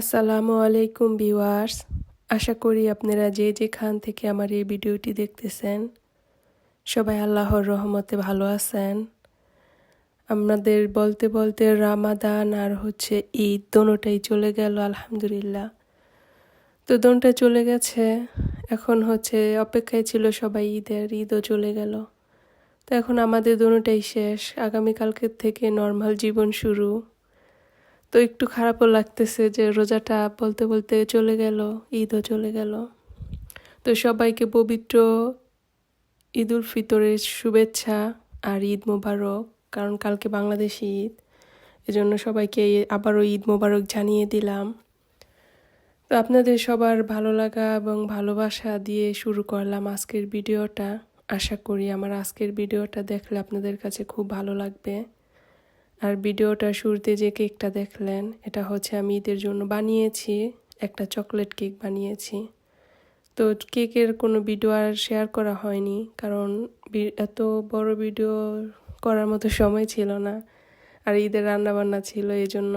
আসসালামু আলাইকুম ভিউয়ার্স। আশা করি আপনারা যে যেখান থেকে আমার এই ভিডিওটি দেখতেছেন, সবাই আল্লাহর রহমতে ভালো আছেন। আমাদের বলতে বলতে রামাদান আর হচ্ছে ঈদ দোনোটাই চলে গেল, আলহামদুলিল্লাহ। তো দোনটা চলে গেছে। এখন হচ্ছে অপেক্ষায় ছিল সবাই ঈদের, ঈদও চলে গেল। তো এখন আমাদের দোনোটাই শেষ। আগামীকালকের থেকে নর্মাল জীবন শুরু। তো একটু খারাপও লাগতেছে যে রোজাটা বলতে বলতে চলে গেল, ঈদও চলে গেল। তো সবাইকে পবিত্র ঈদ উল ফিতরের শুভেচ্ছা আর ঈদ মোবারক, কারণ কালকে বাংলাদেশি ঈদ। এজন্য সবাইকে আবারও ঈদ মোবারক জানিয়ে দিলাম। তো আপনাদের সবার ভালো লাগা এবং ভালোবাসা দিয়ে শুরু করলাম আজকের ভিডিওটা। আশা করি আমার আজকের ভিডিওটা দেখলে আপনাদের কাছে খুব ভালো লাগবে। আর ভিডিওটা শুরুতে যে কেকটা দেখলেন, এটা হচ্ছে আমি ঈদের জন্য বানিয়েছি, একটা চকলেট কেক বানিয়েছি। তো কেকের কোনো ভিডিও আর শেয়ার করা হয়নি, কারণ এত বড় ভিডিও করার মতো সময় ছিল না, আর ঈদের রান্নাবান্না ছিল এই জন্য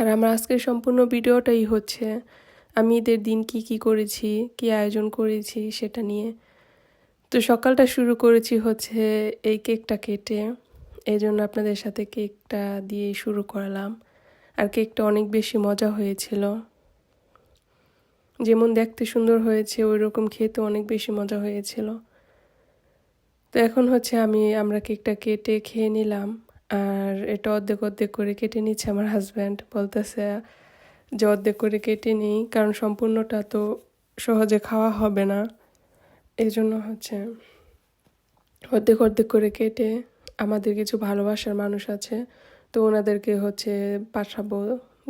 আর আমার আজকের সম্পূর্ণ ভিডিওটাই হচ্ছে, আমি ঈদের দিন কি কি করেছি, কি আয়োজন করেছি সেটা নিয়ে। তো সকালটা শুরু করেছি হচ্ছে এই কেকটা কেটে। এই জন্য আপনাদের সাথে কেকটা দিয়ে শুরু করলাম। আর কেকটা অনেক বেশি মজা হয়েছিল। যেমন দেখতে সুন্দর হয়েছে ওই রকম খেতে অনেক বেশি মজা হয়েছিল। তো এখন হচ্ছে আমি, আমরা কেকটা কেটে খেয়ে নিলাম। আর এটা অর্ধেক অর্ধেক করে কেটে নিচ্ছে আমার হাজব্যান্ড বলতেছে যে অর্ধেক করে কেটে নিই, কারণ সম্পূর্ণটা তো সহজে খাওয়া হবে না। এই জন্য হচ্ছে অর্ধেক অর্ধেক করে কেটে আমাদের কিছু ভালোবাসার মানুষ আছে, তো ওনাদেরকে হচ্ছে পাঠাবো,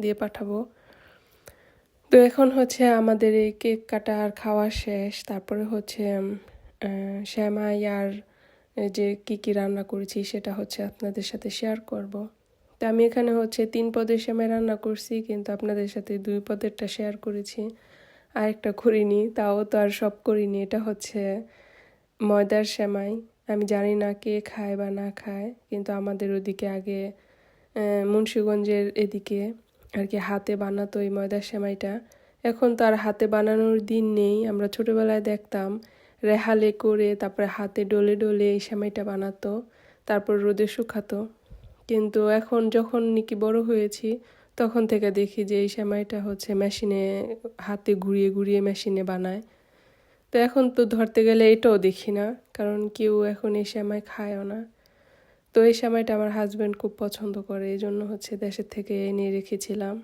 দিয়ে পাঠাবো। তো এখন হচ্ছে আমাদের এই কেক কাটা আর খাওয়া শেষ, তারপরে হচ্ছে শ্যামাই আর যে কি কি রান্না করেছি সেটা হচ্ছে আপনাদের সাথে শেয়ার করব। তো আমি এখানে হচ্ছে তিন পদের শ্যামাই রান্না করছি, কিন্তু আপনাদের সাথে দুই পদেরটা শেয়ার করেছি। আর একটা করিনি, তাও তো আর সব করিনি, এটা হচ্ছে ময়দার শ্যামাই। আমি জানি না কে খায় বা না খায়, কিন্তু আমাদের ওদিকে আগে মুন্সীগঞ্জের এদিকে আর কি হাতে বানাতো এই ময়দার সেমাইটা। এখন তো আর হাতে বানানোর দিন নেই। আমরা ছোটোবেলায় দেখতাম, রেহালে করে তারপরে হাতে ডলে ডলে এই সেমাইটা বানাতো, তারপর রোদে শুকাতো। কিন্তু এখন যখন নাকি বড় হয়েছি, তখন থেকে দেখি যে এই সেমাইটা হচ্ছে মেশিনে, হাতে ঘুরিয়ে ঘুরিয়ে মেশিনে বানায়। তো এখন তো ধরতে গেলে এটাও দেখি না, কারণ কেউ এখন এই শ্যামাই খায়ও না। তো এই শ্যামাইটা আমার হাজব্যান্ড খুব পছন্দ করে এই জন্য হচ্ছে দেশের থেকে এনে রেখেছিলাম।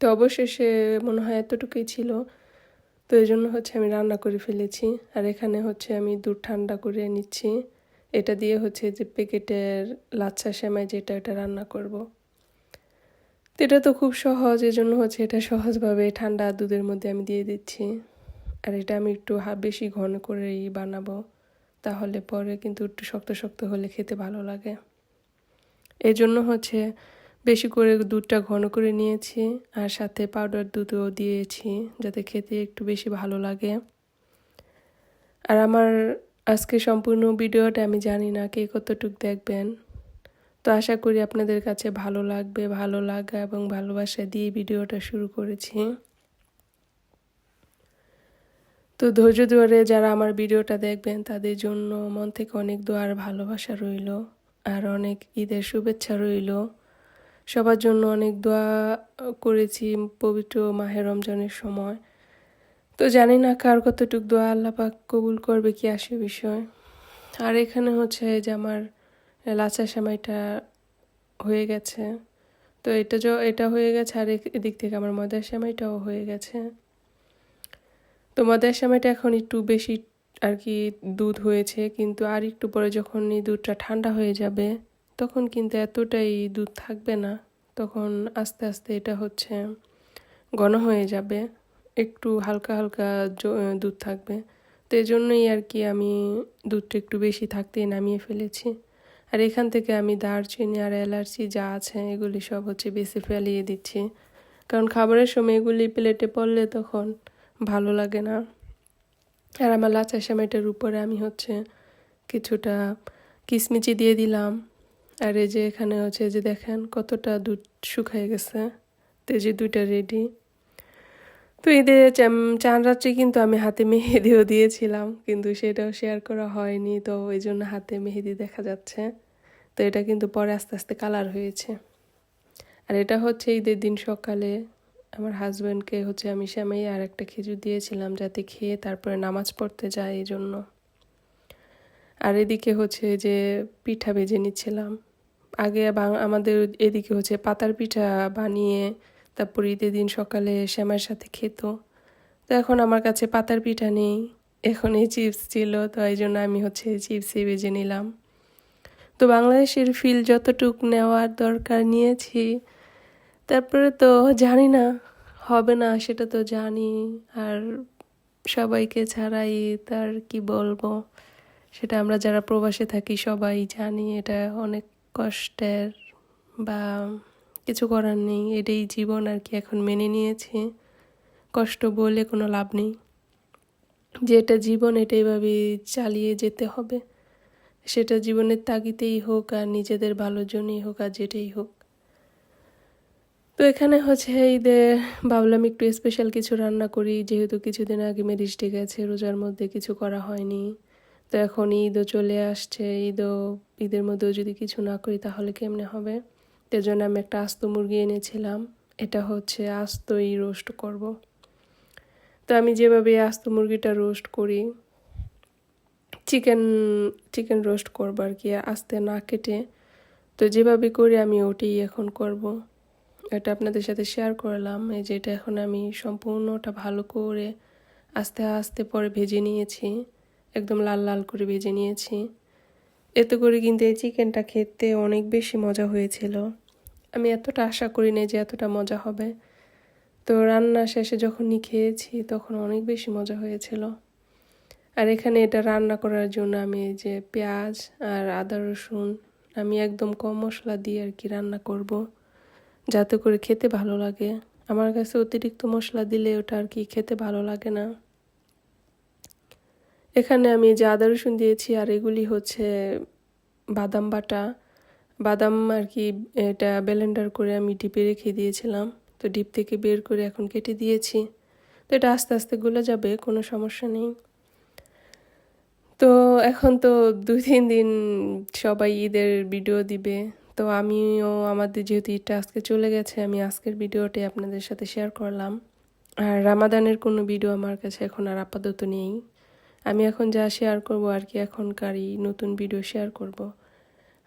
তো অবশেষে মনে হয় এতটুকুই ছিল, তো এই জন্য হচ্ছে আমি রান্না করে ফেলেছি। আর এখানে হচ্ছে আমি দুধ ঠান্ডা করে নিচ্ছি। এটা দিয়ে হচ্ছে যে প্যাকেটের লাচ্ছা শ্যামাই যেটা, এটা রান্না করব। তো এটা তো খুব সহজ, এজন্য হচ্ছে এটা সহজভাবে ঠান্ডা দুধের মধ্যে আমি দিয়ে দিচ্ছি। আর এটা আমি একটু বেশি ঘন করেই বানাবো। তাহলে পরে কিন্তু একটু শক্ত শক্ত হলে খেতে ভালো লাগে। এই জন্য হচ্ছে বেশি করে দুধটা ঘন করে নিয়েছি আর সাথে পাউডার দুধও দিয়েছি যাতে খেতে একটু বেশি ভালো লাগে। আর আমার আজকে সম্পূর্ণ ভিডিওটা আমি জানি না কে কতটুক দেখবেন। তো আশা করি আপনাদের কাছে ভালো লাগবে, ভালো লাগা এবং ভালোবাসা দিয়ে ভিডিওটা শুরু করেছি। তো ধৈর্য ধরে যারা আমার ভিডিওটা দেখবেন, তাদের জন্য মন থেকে অনেক দোয়ার ভালোবাসা রইল আর অনেক ঈদের শুভেচ্ছা রইল। সবার জন্য অনেক দোয়া করেছি পবিত্র মাহের রমজানের সময়। তো জানি না কার কতটুক দোয়া আল্লাপাক কবুল করবে, কি আসে বিষয়। আর এখানে হচ্ছে যে আমার লাচা সেমাইটা হয়ে গেছে। তো এটা এটা হয়ে গেছে আর এদিক থেকে আমার ময়দার সেমাইটাও হয়ে গেছে। তো মদের সময়টা এখন একটু বেশি আর কি দুধ হয়েছে, কিন্তু আর একটু পরে যখন এই দুধটা ঠান্ডা হয়ে যাবে, তখন কিন্তু এতটাই দুধ থাকবে না, তখন আস্তে আস্তে এটা হচ্ছে ঘন হয়ে যাবে, একটু হালকা হালকা দুধ থাকবে। তো এই জন্যই আর কি আমি দুধটা একটু বেশি থাকতেই নামিয়ে ফেলেছি। আর এখান থেকে আমি দারচিনি আর অ্যালার্জি যা আছে এগুলি সব হচ্ছে বেশি ফেলিয়ে দিচ্ছি। কারণ খাবারের সময় এগুলি প্লেটে পড়লে তখন ভালো লাগে না। আর আমার লাচা সেমাইটার উপরে আমি হচ্ছে কিছুটা কিসমিচি দিয়ে দিলাম। আর এই যে এখানে হচ্ছে যে দেখেন কতটা দুধ শুকায় গেছে। তো যে দুইটা রেডি তো ঈদের চান রাত্রে কিন্তু আমি হাতে মেহেদিও দিয়েছিলাম, কিন্তু সেটাও শেয়ার করা হয়নি, তো ওই জন্য হাতে মেহেদি দেখা যাচ্ছে। তো এটা কিন্তু পরে আস্তে আস্তে কালার হয়েছে। আর এটা হচ্ছে ঈদের দিন সকালে আমার হাজব্যান্ডকে হচ্ছে আমি শ্যামাই আর একটা খেজুর দিয়েছিলাম যাতে খেয়ে তারপরে নামাজ পড়তে যায় এই জন্য আর এদিকে হচ্ছে যে পিঠা ভেজে নিচ্ছিলাম। আগে আমাদের এদিকে হচ্ছে পাতার পিঠা বানিয়ে তারপর ঈদের দিন সকালে শ্যামার সাথে খেত। তো এখন আমার কাছে পাতার পিঠা নেই। এখন এই চিপস ছিল, তো এই জন্য আমি হচ্ছে চিপসই ভেজে নিলাম। তো বাংলাদেশের ফিল যতটুক নেওয়ার দরকার নিয়েছি তারপরে তো জানি না, হবে না সেটা তো জানি। আর সবাইকে ছাড়াই তার কি বলব? সেটা আমরা যারা প্রবাসে থাকি সবাই জানি, এটা অনেক কষ্টের বা কিছু করার নেই। এটাই জীবন আর কি এখন মেনে নিয়েছি। কষ্ট বলে কোনো লাভ নেই। যে এটা জীবন এটা এইভাবে চালিয়ে যেতে হবে। সেটা জীবনের তাগিতেই হোক আর নিজেদের ভালোর জন্যই হোক আর যেটাই হোক। তো এখানে হচ্ছে ঈদে ভাবলাম একটু স্পেশাল কিছু রান্না করি, যেহেতু কিছুদিন আগে মেরিজ ডে গেছে, রোজার মধ্যে কিছু করা হয়নি তো এখন ঈদও চলে আসছে, ঈদও, ঈদের মধ্যেও যদি কিছু না করি তাহলে কেমনে হবে তো জন্য আমি একটা আস্ত মুরগি এনেছিলাম, এটা হচ্ছে আস্তই রোস্ট করব। তো আমি যেভাবে আস্ত মুরগিটা রোস্ট করি চিকেন চিকেন রোস্ট করব আর কি, আস্তে না কেটে তো যেভাবে করি আমি ওটাই এখন করব। এটা আপনাদের সাথে শেয়ার করলাম, এই যে এটা এখন আমি সম্পূর্ণটা ভালো করে আস্তে আস্তে পরে ভেজে নিয়েছি, একদম লাল লাল করে ভেজে নিয়েছি। এতে করে কিন্তু এই চিকেনটা খেতে অনেক বেশি মজা হয়েছিল। আমি এতটা আশা করি না যে এতটা মজা হবে। তো রান্না শেষে যখনই খেয়েছি তখন অনেক বেশি মজা হয়েছিল। আর এখানে এটা রান্না করার জন্য আমি যে পেঁয়াজ আর আদা রসুন, আমি একদম কম মশলা দিয়ে আর কি রান্না করব। যাতে করে খেতে ভালো লাগে। আমার কাছে অতিরিক্ত মশলা দিলে ওটা আর কি খেতে ভালো লাগে না। এখানে আমি যে আদা রসুন দিয়েছি আর এগুলি হচ্ছে বাদাম বাটা। বাদাম আর কি এটা ব্লেন্ডার করে আমি ডিপে রেখে দিয়েছিলাম। তো ডিপ থেকে বের করে এখন কেটে দিয়েছি। তো এটা আস্তে আস্তে গলে যাবে, কোনো সমস্যা নেই। তো এখন তো দুই তিন দিন সবাই ঈদের ভিডিও দিবে। তো আমিও আমাদের যেহেতু ঈদটা আজকে চলে গেছে, আমি আজকের ভিডিওটাই আপনাদের সাথে শেয়ার করলাম। আর রামাদানের কোনো ভিডিও আমার কাছে এখন আর আপাতত নেই। আমি এখন যা শেয়ার করব আর কি এখনকারই নতুন ভিডিও শেয়ার করব।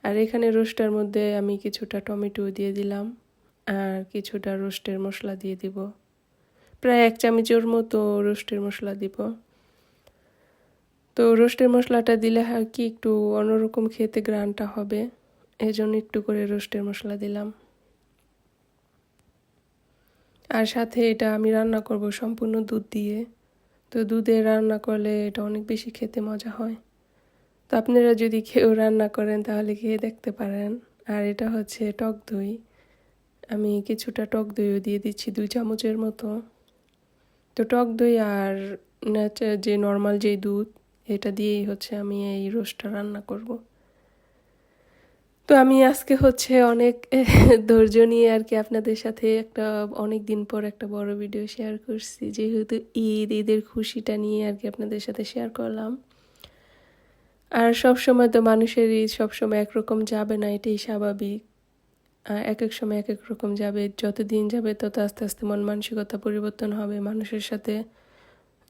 আর এখানে রোস্টার মধ্যে আমি কিছুটা টমেটো দিয়ে দিলাম, আর কিছুটা রোস্টের মশলা দিয়ে দিব। প্রায় এক চামচের মতো রোস্টের মশলা দিব। তো রোস্টের মশলাটা দিলে আর কি একটু অন্যরকম খেতে গ্রানটা হবে। এই জন্য একটু করে রোস্টের মশলা দিলাম। আর সাথে এটা আমি রান্না করব সম্পূর্ণ দুধ দিয়ে। তো দুধে রান্না করলে এটা অনেক বেশি খেতে মজা হয়। তো আপনারা যদি কেউ রান্না করেন তাহলে খেয়ে দেখতে পারেন। আর এটা হচ্ছে টক দই। আমি কিছুটা টক দইও দিয়ে দিচ্ছি দুই চামচের মতো। তো টক দই আর যে নর্মাল যেই দুধ, এটা দিয়েই হচ্ছে আমি এই রোস্টটা রান্না করব। তো আমি আজকে হচ্ছে অনেক ধৈর্য নিয়ে আর কি আপনাদের সাথে একটা অনেক দিন পর একটা বড় ভিডিও শেয়ার করছি। যেহেতু ঈদ, ঈদের খুশিটা নিয়ে আর কি আপনাদের সাথে শেয়ার করলাম। আর সব সময় তো মানুষের ঈদ সবসময় একরকম যাবে না, এটাই স্বাভাবিক। এক এক সময় এক এক রকম যাবে যত দিন যাবে তত আস্তে আস্তে মন মানসিকতা পরিবর্তন হবে মানুষের সাথে।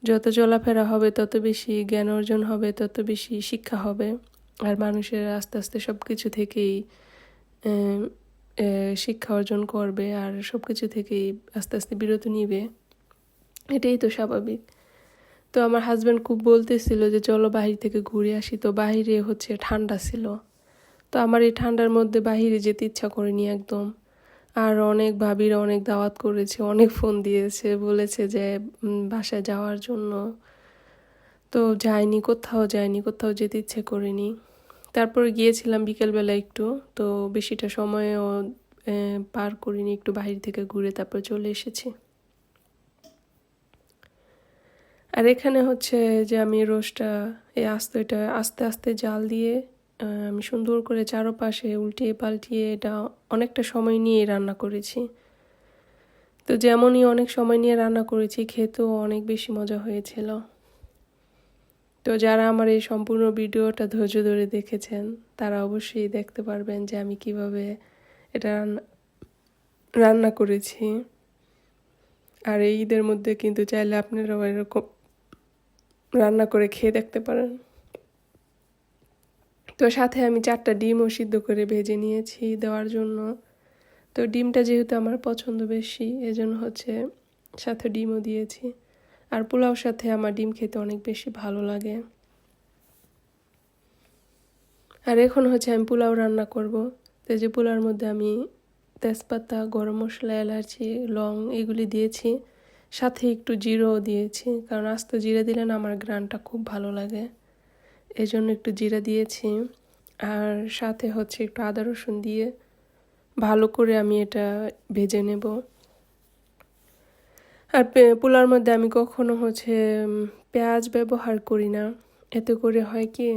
যত চলাফেরা হবে তত বেশি জ্ঞান অর্জন হবে, তত বেশি শিক্ষা হবে। আর মানুষের আস্তে আস্তে সব কিছু থেকেই শিক্ষা অর্জন করবে আর সব কিছু থেকেই আস্তে আস্তে বিরত নিবে। এটাই তো স্বাভাবিক। তো আমার হাজব্যান্ড খুব বলতেছিল যে, চলো বাহির থেকে ঘুরে আসি। তো বাহিরে হচ্ছে ঠান্ডা ছিল। তো আমার এই ঠান্ডার মধ্যে বাহিরে যেতে ইচ্ছা করেনি একদম। আর অনেক ভাবিরা অনেক দাওয়াত করেছে, অনেক ফোন দিয়েছে, বলেছে যে বাসায় যাওয়ার জন্য। তো যাইনি, কোথাও যাইনি, কোথাও যেতে ইচ্ছে করিনি। তারপর গিয়েছিলাম বিকেলবেলা একটু, তো বেশিটা সময়ও পার করিনি, একটু বাহির থেকে ঘুরে তারপর চলে এসেছি। আর এখানে হচ্ছে যে আমি রোস্টটা এই আস্তে এটা, আস্তে আস্তে জাল দিয়ে আমি সুন্দর করে চারোপাশে উল্টিয়ে পাল্টিয়ে এটা অনেকটা সময় নিয়ে রান্না করেছি। তো যেমনই অনেক সময় নিয়ে রান্না করেছি, খেতেও অনেক বেশি মজা হয়েছিল। তো যারা আমার এই সম্পূর্ণ ভিডিওটা ধৈর্য ধরে দেখেছেন, তারা অবশ্যই দেখতে পারবেন যে আমি কীভাবে এটা রান্না করেছি। আর এই ঈদের মধ্যে কিন্তু চাইলে আপনারাও এরকম রান্না করে খেয়ে দেখতে পারেন। তো সাথে আমি চারটা ডিমও সিদ্ধ করে ভেজে নিয়েছি দেওয়ার জন্য। তো ডিমটা যেহেতু আমার পছন্দ বেশি, এজন্য হচ্ছে সাথে ডিমও দিয়েছি। আর পোলাওর সাথে আমার ডিম খেতে অনেক বেশি ভালো লাগে। আর এখন হচ্ছে আমি পোলাও রান্না করব। তো যে পোলাওর মধ্যে আমি তেজপাতা, গরম মশলা, এলাচি, লং এগুলি দিয়েছি। সাথে একটু জিরোও দিয়েছি, কারণ আস্ত জিরে দিলে না আমার গ্রানটা খুব ভালো লাগে। এই জন্য একটু জিরা দিয়েছি। আর সাথে হচ্ছে একটু আদা রসুন দিয়ে ভালো করে আমি এটা ভেজে নেব। আর পোলার মধ্যে আমি কখনো হচ্ছে পেঁয়াজ ব্যবহার করি না। এতে করে হয় কি,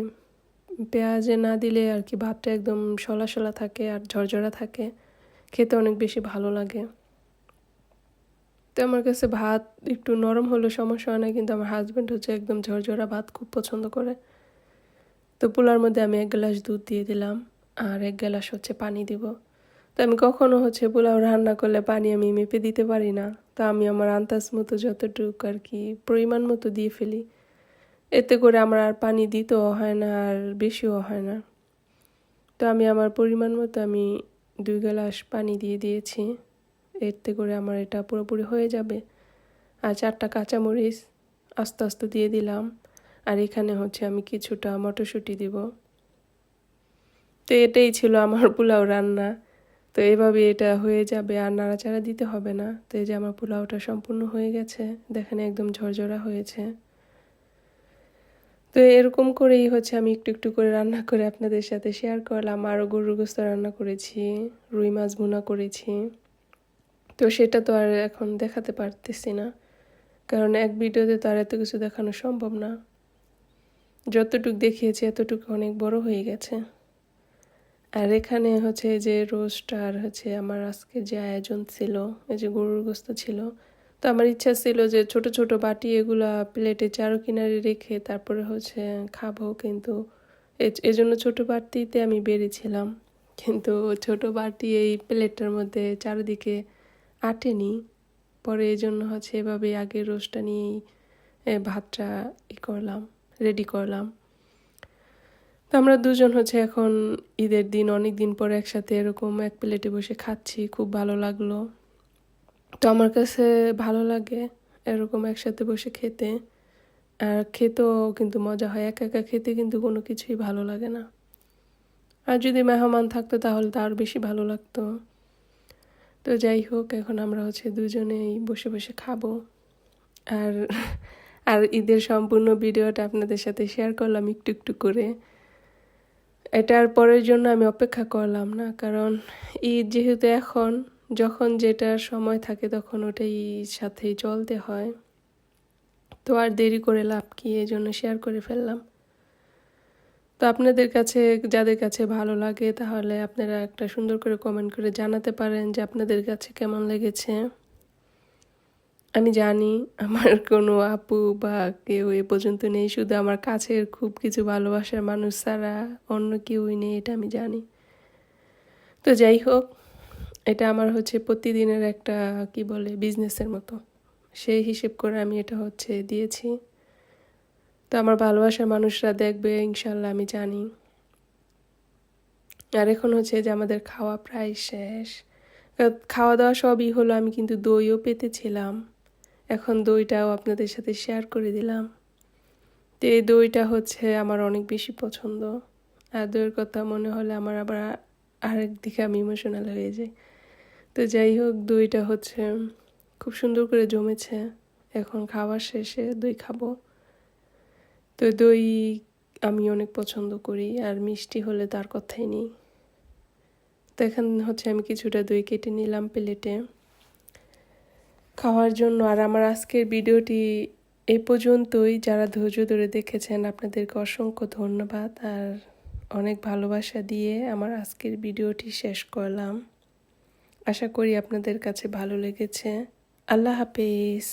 পেঁয়াজে না দিলে আর কি ভাতটা একদম সলা সলা থাকে আর ঝরঝরা থাকে। খেতে অনেক বেশি ভালো লাগে। তো আমার কাছে ভাত একটু নরম হলেও সমস্যা হয় না, কিন্তু আমার হাজব্যান্ড হচ্ছে একদম ঝরঝরা ভাত খুব পছন্দ করে। তো পোলার মধ্যে আমি এক গ্লাস দুধ দিয়ে দিলাম আর এক গ্লাস হচ্ছে পানি দিব। তো আমি কখনো হচ্ছে পোলাও রান্না করলে পানি আমি মেপে দিতে পারি না। তো আমি আমার আন্দাজ মতো যতটুকু আর কি পরিমাণ মতো দিয়ে ফেলি। এতে করে আমার আর পানি দিতেও হয় না আর বেশিও হয় না। তো আমি আমার পরিমাণ মতো আমি দুই গ্লাস পানি দিয়ে দিয়েছি। এতে করে আমার এটা পুরোপুরি হয়ে যাবে। আর চারটা কাঁচামরিচ আস্তে আস্তে দিয়ে দিলাম। আর এখানে হচ্ছে আমি কিছুটা মটরশুঁটি দিব। তো এটাই ছিল আমার পোলাও রান্না। তো এভাবে এটা হয়ে যাবে, আর নাড়াচাড়া দিতে হবে না। তো এই যে আমার পোলাওটা সম্পূর্ণ হয়ে গেছে, দেখেন একদম ঝরঝরা হয়েছে। তো এরকম করেই হচ্ছে আমি একটু একটু করে রান্না করে আপনাদের সাথে শেয়ার করলাম। আরও গরুর গোস্ত রান্না করেছি, রুই মাছ ভুনা করেছি। তো সেটা তো আর এখন দেখাতে পারতেছি না, কারণ এক ভিডিওতে তো আর এত কিছু দেখানো সম্ভব না। যতটুক দেখিয়েছি, এতটুকু অনেক বড় হয়ে গেছে। আর এখানে হচ্ছে যে রোস্ট আর হচ্ছে আমার আজকে যে আয়োজন ছিল, এই যে গরুর গোস্ত ছিল, তো আমার ইচ্ছা ছিল যে ছোট ছোট বাটি এগুলা প্লেটে চারো কিনারে রেখে তারপরে হচ্ছে খাব, কিন্তু এজন্য ছোট বাটিতে আমি বেরিয়েছিলাম কিন্তু ছোট বাটি এই প্লেটটার মধ্যে চারিদিকে আটেনি। পরে এই জন্য হচ্ছে এভাবে আগে রোস্টটা নিয়েই ভাতটা ই করলাম রেডি করলাম। তো আমরা দুজন হচ্ছে এখন ঈদের দিন, অনেক দিন পরে একসাথে এরকম এক প্লেটে বসে খাচ্ছি, খুব ভালো লাগল। তো আমার কাছে ভালো লাগে এরকম একসাথে বসে খেতে। আর খেতেও কিন্তু মজা হয়, একা একা খেতে কিন্তু কোনো কিছুই ভালো লাগে না। আর যদি মেহমান থাকতো তাহলে তো আরও বেশি ভালো লাগতো। তো যাই হোক, এখন আমরা হচ্ছে দুজনেই বসে বসে খাব। আর আর ঈদের সম্পূর্ণ ভিডিওটা আপনাদের সাথে শেয়ার করলাম একটু একটু করে। এটার পরের জন্য আমি অপেক্ষা করলাম না, কারণ ঈদ যেহেতু এখন, যখন যেটার সময় থাকে তখন ওটাই সাথেই চলতে হয়। তো আর দেরি করে লাভ কি, এই জন্য শেয়ার করে ফেললাম। তো আপনাদের কাছে, যাদের কাছে ভালো লাগে তাহলে আপনারা একটা সুন্দর করে কমেন্ট করে জানাতে পারেন যে আপনাদের কাছে কেমন লেগেছে। আমি জানি আমার কোনো আপু বা কেউ এ পর্যন্ত নেই, শুধু আমার কাছের খুব কিছু ভালোবাসার মানুষ ছাড়া অন্য কেউই নেই, এটা আমি জানি। তো যাই হোক, এটা আমার হচ্ছে প্রতিদিনের একটা, কি বলে বিজনেসের মতো। সেই হিসেব করে আমি এটা হচ্ছে দিয়েছি। তো আমার ভালোবাসার মানুষরা দেখবে ইনশাল্লাহ আমি জানি। আর এখন হচ্ছে যে আমাদের খাওয়া প্রায় শেষ। খাওয়া দাওয়া সবই হলো, আমি কিন্তু দইও পেতেছিলাম। এখন দইটাও আপনাদের সাথে শেয়ার করে দিলাম। তো এই দইটা হচ্ছে আমার অনেক বেশি পছন্দ। আর দইয়ের কথা মনে হলে আমার আবার আরেক দিকে আমি ইমোশনাল হয়ে যাই। তো যাই হোক, দইটা হচ্ছে খুব সুন্দর করে জমেছে। এখন খাওয়ার শেষে দই খাব। তো দই আমি অনেক পছন্দ করি, আর মিষ্টি হলে তার কথাই নেই। তো এখন হচ্ছে আমি কিছুটা দই কেটে নিলাম প্লেটে। খাওয়ার জন্য। আর আমার আজকের ভিডিওটি এ পর্যন্তই। যারা ধৈর্য ধরে দেখেছেন, আপনাদেরকে অসংখ্য ধন্যবাদ। আর অনেক ভালোবাসা দিয়ে আমার আজকের ভিডিওটি শেষ করলাম। আশা করি আপনাদের কাছে ভালো লেগেছে। আল্লাহ হাফেজ।